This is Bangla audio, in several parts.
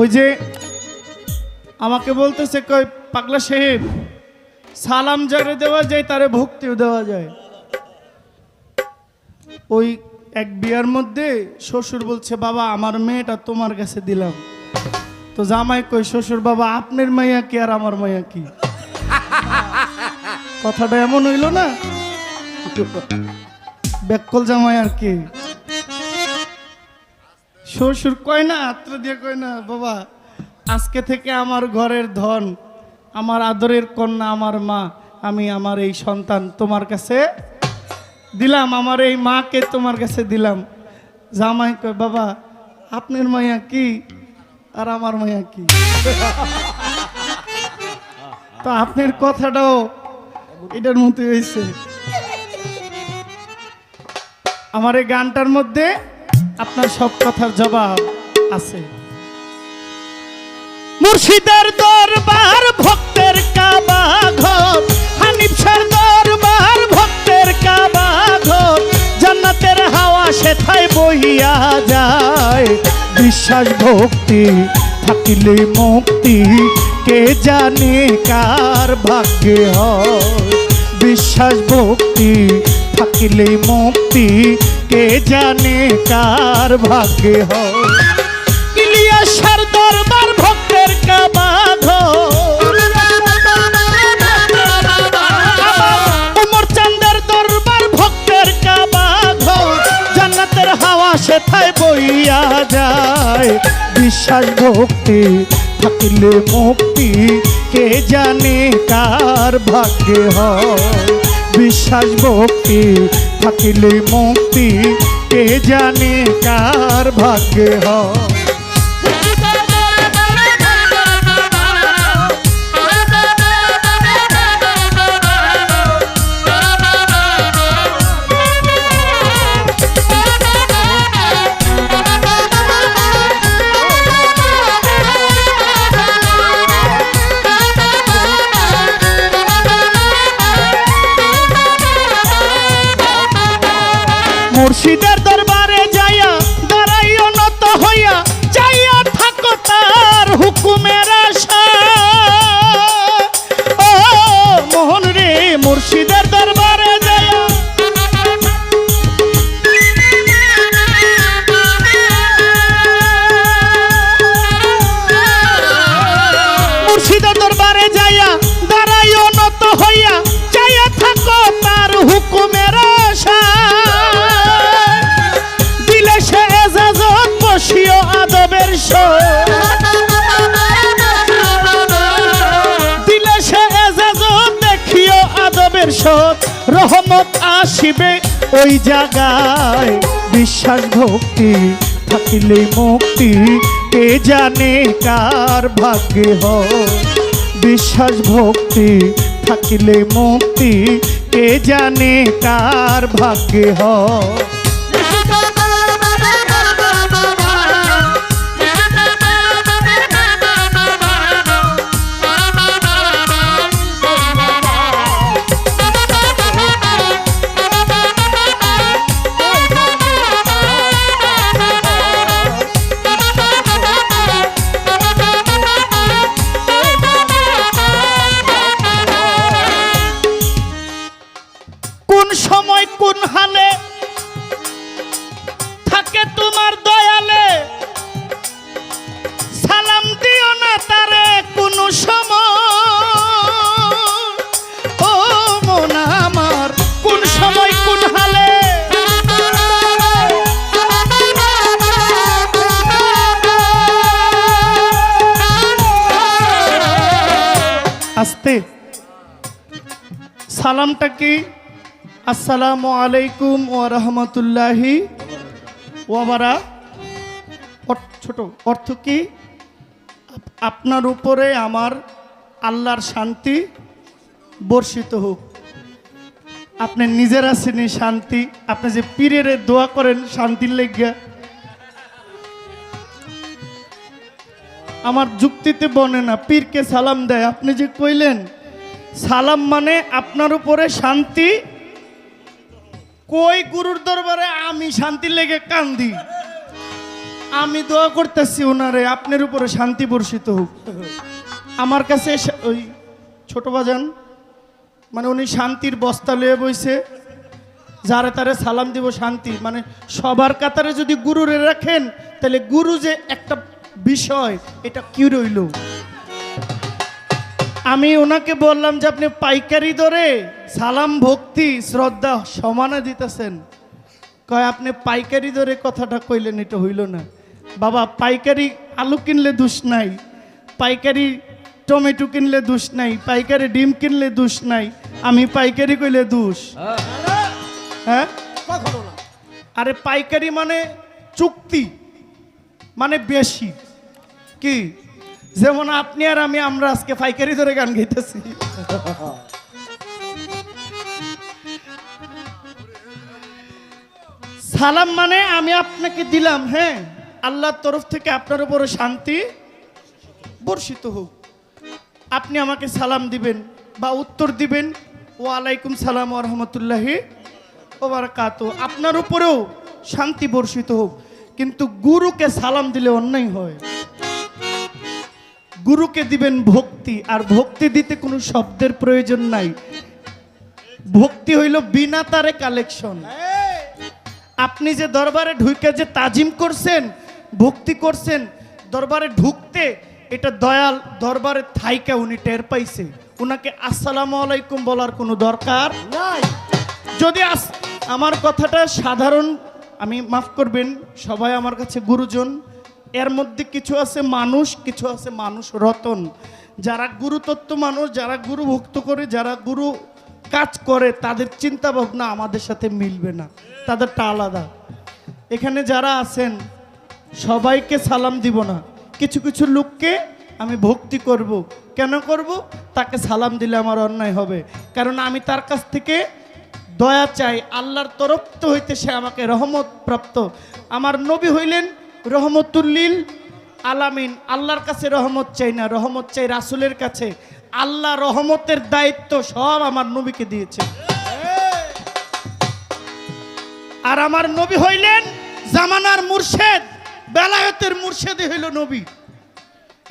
ওই যে আমাকে বলতেছে, কই পাগলা সাহেব, সালাম যারে দেওয়া যায়, তারে ভক্তিও দেওয়া যায়। ওই এক বিয়ার মধ্যে শ্বশুর বলছে, বাবা, আমার মেয়েটা তোমার কাছে দিলাম। তো জামাই কই, শ্বশুর বাবা, আপনার মাইয়া কি আর আমার মাইয়া কি? কথাটা এমন হইল না? বেকল জামাই আর কি। শ্বশুর কয় না আত্র দিয়ে কয় না, বাবা, আজকে থেকে আমার ঘরের ধন, আমার আদরের কন্যা, আমার মা, আমি আমার এই সন্তান তোমার কাছে দিলাম, আমার এই মাকে তোমার কাছে দিলাম। জামাই কয়, বাবা, আপনার মাইয়া কি আর আমার মাইয়া কি? তো আপনার কথাটাও এটার মতো হয়েছে। আমার এই গানটার মধ্যে আপনার সব কথার জবাব আছে। মুর্শিদের দরবার, ভক্তের কাবা ঘর। হানিফ দরবার, ভক্তের কাবা ঘর। জান্নাতের হাওয়া সেথায় বহিয়া যায়। বিশ্বাস, ভক্তি, থাকিলে মুক্তি। কে জানে কার ভাগ্যে হয়? বিশ্বাস, ভক্তি, থাকিলে মুক্তি। কে জানে কার ভাগ্যে ইলিয়াসার দরবার ভক্তের কাবাঘ উমর চান্দের দরবার ভক্তের কাবাঘ জান্নাতের হাওয়া সেথায় বইয়া যায়। বিশ্বাস ভক্তি থাকিলে মুক্তি কে জানে কার ভাগ্যে হয়? বিশ্বাস ভক্তি থাকিলে মুক্তি কে জানে কার ভাগ্যে হয়? আসিবে ওই জায়গায় বিশ্বাস ভক্তি থাকিলে মুক্তি। কে জানে কার ভাগ্যে হয়? বিশ্বাস ভক্তি থাকিলে মুক্তি। কে জানে কার ভাগ্যে হয়? আস্তে। সালামটা কি আসসালামু আলাইকুম ও রহমতুল্লাহি ওয়াবারা অর- ছোট অর্থ কি? আপনার উপরে আমার আল্লাহর শান্তি বর্ষিত হোক। আপনি নিজের আসেনি শান্তি। আপনি যে পীরের দোয়া করেন শান্তির লেগিয়া আমার যুক্তিতে বনে না, পীরকে সালাম দেয়। আপনি যে কইলেন, সালাম মানে আপনার উপরে শান্তি। কই গুরুর দরবারে আমি শান্তি লেগে কান্দি? আমি দোয়া করতেছি ওনারে আপনার উপরে শান্তি বর্ষিত হোক। আমার কাছে ওই ছোট বাজান মানে উনি শান্তির বস্তা লয়ে বইছে, যারে তারে সালাম দিব শান্তি। মানে সবার কাতারে যদি গুরুরে রাখেন, তাহলে গুরু যে একটা বিষয় এটা কি রইল? আমি ওনাকে বললাম যে আপনি পাইকারি দরে সালাম ভক্তি শ্রদ্ধা সমানে দিতেছেন। কয় আপনি পাইকারি দরে কথাটা কইলেন এটা হইল না। বাবা পাইকারি আলু কিনলে দোষ নাই পাইকারি টমেটো কিনলে দোষ নাই পাইকারি ডিম কিনলে দোষ নাই আমি পাইকারি কইলে দোষ। হ্যাঁ। আরে পাইকারি মানে চুক্তি। মানে বেশি। কি? যেমন আপনি আর আমি, আমরা আজকে পাইকারি ধরে গান গাইতেছি। সালাম মানে আমি আপনাকে দিলাম হ্যাঁ? আল্লাহর তরফ থেকে আপনার উপরে শান্তি বর্ষিত হোক। আপনি আমাকে সালাম দিবেন বা উত্তর দিবেন, ওয়ালাইকুম সালাম রহমতুল্লাহি ওবারাকাত আপনার উপরেও শান্তি বর্ষিত হোক। কিন্তু গুরুকে সালাম দিলে অন্যায় হয়। গুরুকে দিবেন ভক্তি আর ভক্তি দিতে কোনো শব্দের প্রয়োজন নাই। ভক্তি হইল বিনা তারে কালেকশন। আপনি যে দরবারে ঢুকে যে তাজিম করছেন ভক্তি করছেন দরবারে ঢুকতে এটা দয়াল দরবারে থাইকা উনি টের পাইছে। উনাকে আসসালামু আলাইকুম বলার কোনো দরকার নাই। যদি আমার কথাটা সাধারণ আমি মাফ করবেন, সবাই আমার কাছে গুরুজন। এর মধ্যে কিছু আছে মানুষ, কিছু আছে মানুষ রতন। যারা গুরুতত্ত্ব মানুষ, যারা গুরু ভক্ত করে, যারা গুরু কাজ করে, তাদের চিন্তা ভাবনা আমাদের সাথে মিলবে না। তাদেরটা আলাদা। এখানে যারা আছেন, সবাইকে সালাম দিব না। কিছু কিছু লোককে আমি ভক্তি করব। কেন করব? তাকে সালাম দিলে আমার অন্যায় হবে। কারণ আমি তার কাছ থেকে দয়া চাই আল্লাহর তরফ তো হইতে সে আমাকে রহমত প্রাপ্ত। আমার নবী হইলেন রহমতুল্লিল আলামিন। আল্লাহর কাছে রহমত চাই না, রহমত চাই রাসুলের কাছে। আল্লাহ রহমতের দায়িত্ব সব আমার নবীকে দিয়েছে। আর আমার নবী হইলেন জামানার মুর্শেদ, বেলায়তের মুর্শেদই হইল নবী।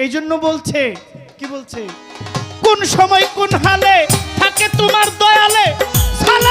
এই জন্য বলছে, কি বলছে? কোন সময় কোন হালে থাকে তোমার দয়ালে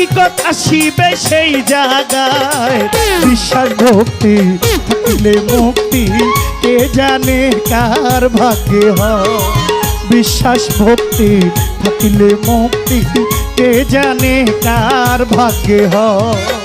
হাকিকত আসিবে সেই জায়গায়। বিশ্বাস ভক্তি থাকলে মুক্তি কে জানে কার ভাগ্যে হয়? বিশ্বাস ভক্তি থাকিলে মুক্তি কে জানে কার ভাগ্যে হয়?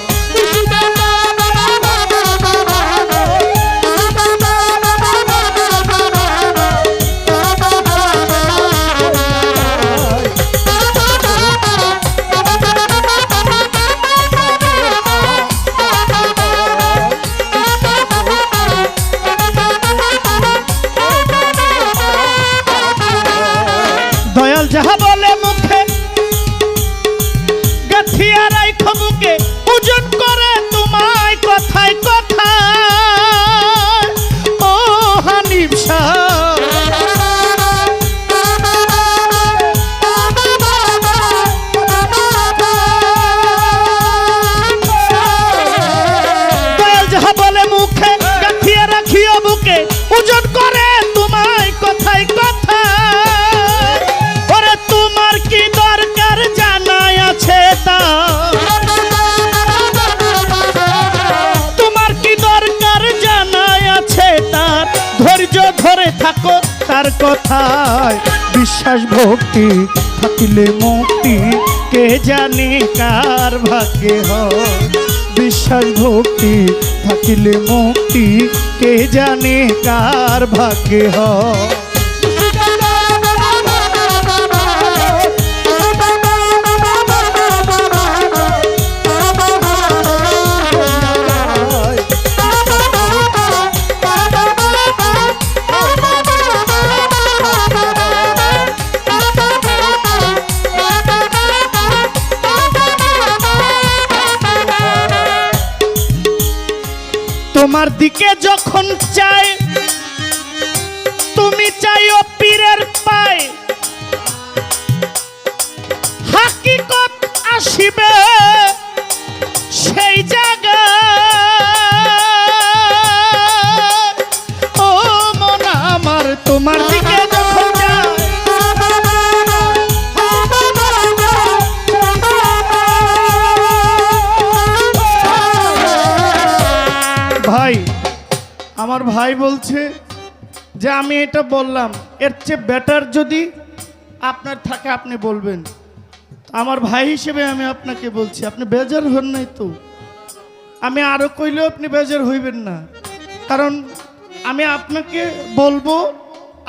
তার কথায় বিশ্বাস ভক্তি থাকিলে মুক্তি। কে জানে কার ভাগ্যে হয়? বিশ্বাস ভক্তি থাকিলে মুক্তি। কে জানে কার ভাগ্যে হয়? তোমার দিকে যখন চাই তুমি চাই ও পীরের পায়। হাকিকত আসিবে। বলছে যে আমি এটা বললাম এর চেয়ে বেটার যদি আপনার থাকে আপনি বলবেন। আমার ভাই হিসেবে আমি আপনাকে বলছি আপনি বেজার হন নাই তো। আমি আরও কইলেও আপনি বেজার হইবেন না। কারণ আমি আপনাকে বলব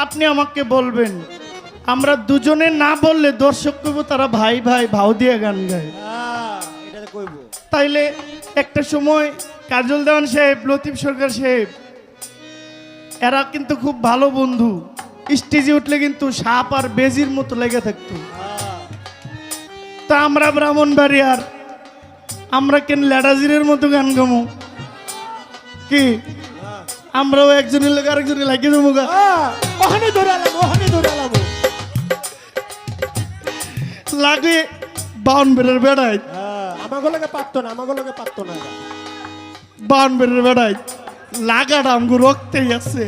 আপনি আমাকে বলবেন। আমরা দুজনে না বললে দর্শক কইব তারা ভাই ভাই ভাও দিয়ে গান গায়। তাইলে একটা সময় কাজল দেওয়ান সাহেব লতিফ সরকার সাহেব এরা কিন্তু খুব ভালো বন্ধু। স্টেজে উঠলে কিন্তু সাপ আর বেজির মতো লেগে থাকতো। তা আমরা ব্রাহ্মণ বাড়ি ব্রাহ্মণবাড়িয়ার আমরা কেন ল্যাডাজিরের মতো গান গামো? কি। আমরাও একজনের লোক আরেকজনের লাগিয়ে দেবো গা। হ্যাঁ, ওখানে দৌড়ালাম ওখানে দৌড়ালাম লাগে বাউন বেড়ের বেড়াই হ্যাঁ, আমাকে লোকে পারতো না আমাকে পারতো না। বাউন বেড়ের বেড়াই লাগাটা আমগো রক্তেই আছে।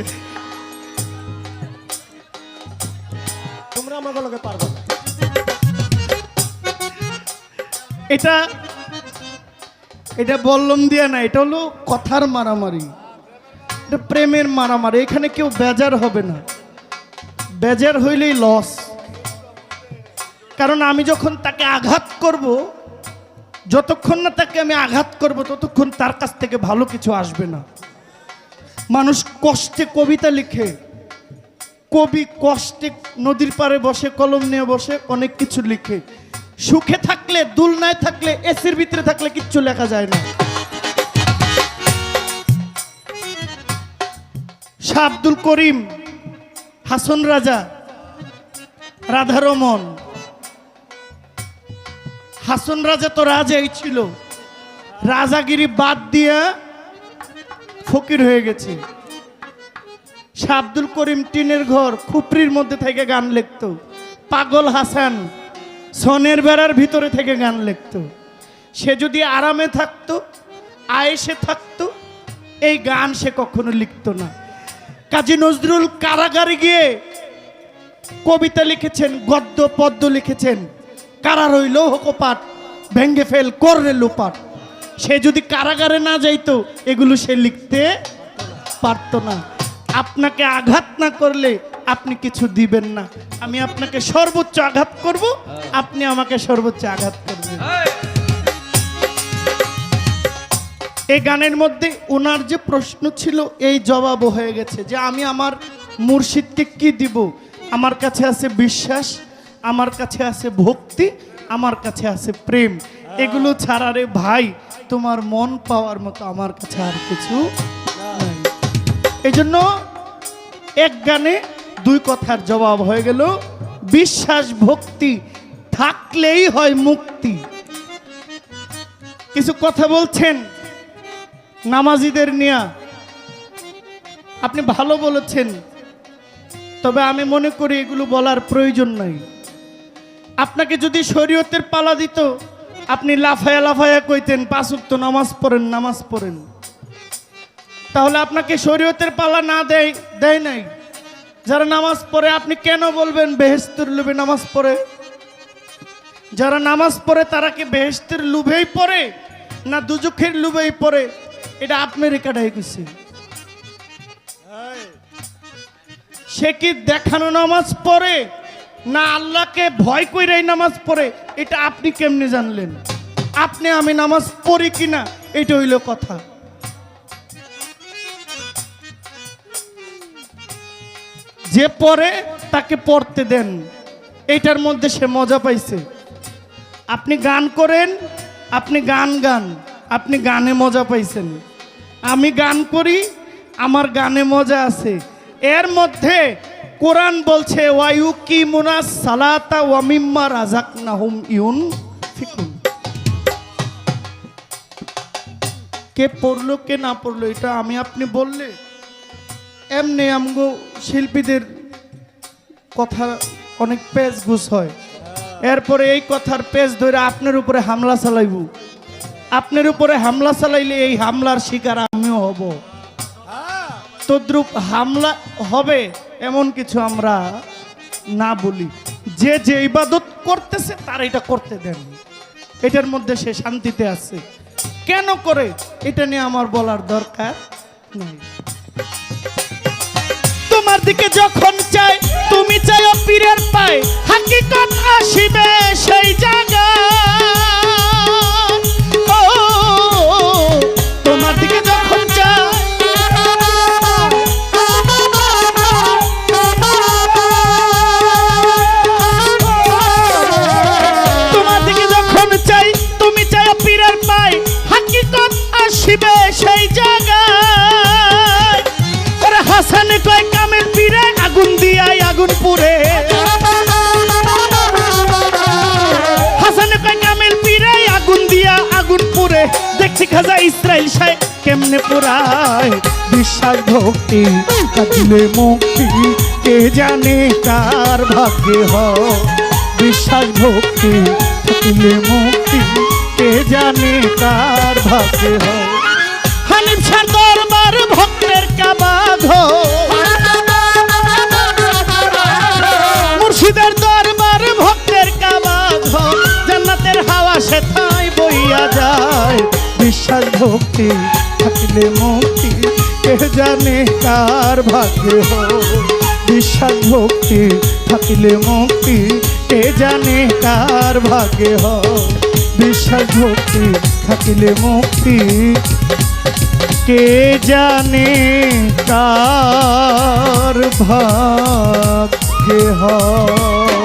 তোমরা লোকে পারব এটা এটা বললম দিয়া না, এটা হলো কথার মারামারি। এটা প্রেমের মারামারি, এখানে কেউ বেজার হবে না। বেজার হইলেই লস কারণ আমি যখন তাকে আঘাত করব, যতক্ষণ না তাকে আমি আঘাত করব, ততক্ষণ তার কাছ থেকে ভালো কিছু আসবে না। মানুষ কষ্টে কবিতা লিখে, কবি কষ্টে নদীর পাড়ে বসে, কলম নিয়ে বসে অনেক কিছু লিখে। সুখে থাকলে, দুলনায় থাকলে, এসির ভিতরে থাকলে কিচ্ছু লেখা যায় না। শাহ আব্দুল করিম, হাসন রাজা রাধারমন হাসন রাজা তো রাজাই ছিল। রাজাগিরি বাদ দিয়া ফকির হয়ে গেছে। শাহ আব্দুল করিম টিনের ঘর খুপরির মধ্যে থেকে গান লিখতো। পাগল হাসান সনের বেড়ার ভিতরে থেকে গান লিখতো। সে যদি আরামে থাকতো আয়েসে থাকতো, এই গান সে কখনো লিখতো না। কাজী নজরুল কারাগারে গিয়ে কবিতা লিখেছেন, গদ্য, পদ্য লিখেছেন। কারা রইল হোকপাট ভেঙ্গে ফেল করলে লোপাট। সে যদি কারাগারে না যাইতো, এগুলো সে লিখতে পারতো না। আপনাকে আঘাত না করলে আপনি কিছু দিবেন না। আমি আপনাকে সর্বোচ্চ আঘাত করব, আপনি আমাকে সর্বোচ্চ আঘাত করবেন। এই গানের মধ্যে ওনার যে প্রশ্ন ছিল, এই জবাব হয়ে গেছে যে, আমি আমার মুর্শিদকে কি দিব? আমার কাছে আছে বিশ্বাস, আমার কাছে আছে ভক্তি, আমার কাছে আছে প্রেম। এগুলো ছাড়া রে ভাই তোমার মন পাওয়ার মতো আমার কাছে আর কিছু এই জন্য এক গানে দুই কথার জবাব হয়ে গেল, বিশ্বাস ভক্তি থাকলেই হয় মুক্তি। কিছু কথা বলছেন নামাজিদের নিয়া? আপনি ভালো বলেছেন, তবে আমি মনে করি এগুলো বলার প্রয়োজন নাই। আপনাকে যদি শরীয়তের পালা দিত আপনি লাফায়া লাফায়া কইতেন পাঁচুক্ত নামাজ পড়েন নামাজ পড়েন। তাহলে আপনাকে শরীয়তের পালা না দেয় দেয় নাই। যারা নামাজ পড়ে, আপনি কেন বলবেন বেহেস্তের লোভে নামাজ পড়ে? যারা নামাজ পড়ে, তারা কি বেহেস্তের লোভেই পড়ে, না দুজুখের লোভেই পড়ে? এটা আমেরিকাটাই কিছু সে কি দেখানো নামাজ পড়ে? না আল্লাহকে ভয় কইরাই নামাজ পড়ে, এটা আপনি কেমনে জানলেন? আপনি আমি নামাজ পড়ি কিনা, এটা হইল কথা। যে পড়ে, তাকে পড়তে দেন। এটার মধ্যে সে মজা পাইছে। আপনি গান করেন, আপনি গান গান, আপনি গানে মজা পাইছেন। আমি গান করি, আমার গানে মজা আছে। এর মধ্যে কোরআন বলছে ওয়ায়ু কি মুনা সালাতা ওয়ামিম্মা রাজাক নাহুম ইউন ফিকুন কে পড়ল কে না পড়ল এটা আমি আপনি বললে এমনি আমগো শিল্পীদের কথা অনেক পেজ গুছ হয়। এরপরে এই কথার পেজ ধরে আপনার উপরে হামলা চালাইব। আপনার উপরে হামলা চালাইলে এই হামলার শিকার আমিও হব। হ্যাঁ। তদ্রুপ হামলা হবে এমন কিছু আমরা না বলি। যে যে ইবাদত করতেছে, তার এটা করতে দেন। এটার মধ্যে সে শান্তিতে আছে। কেন করে? এটা নিয়ে আমার বলার দরকার নাই। তোমার দিকে যখন চাই, তুমি চাই পীরের পায়। হাকিকত আসিবে সেই জায়গা পুরে। হাসান কয় কামের পীরে আগুন দিয়া আগুন পুরে। দেখছি খাজা ইসরাইল সাই কেমনে পুরায় বিশ্বাস ভক্তি থাকলে মুক্তি, কে জানে কার ভাগ্যে হয়। বিশ্বাস ভক্তি থাকিলে মুক্তি, কে জানে কার ভাগ্যে হয়। হানিফ শাহ দরবার ভক্তের কাবাধ মুর্শিদের থাই যায়। বিশ্বাস ভক্তি থাকিলে মুক্তি, কে জানে কার ভাগ্যে বিশ্বাস ভক্তি থাকিলে মুক্তি, কে জানে কার ভাগ্যে বিশ্বাস ভক্তি থাকিলে মুক্তি, কে জানে কার ভাগ্যে হয়।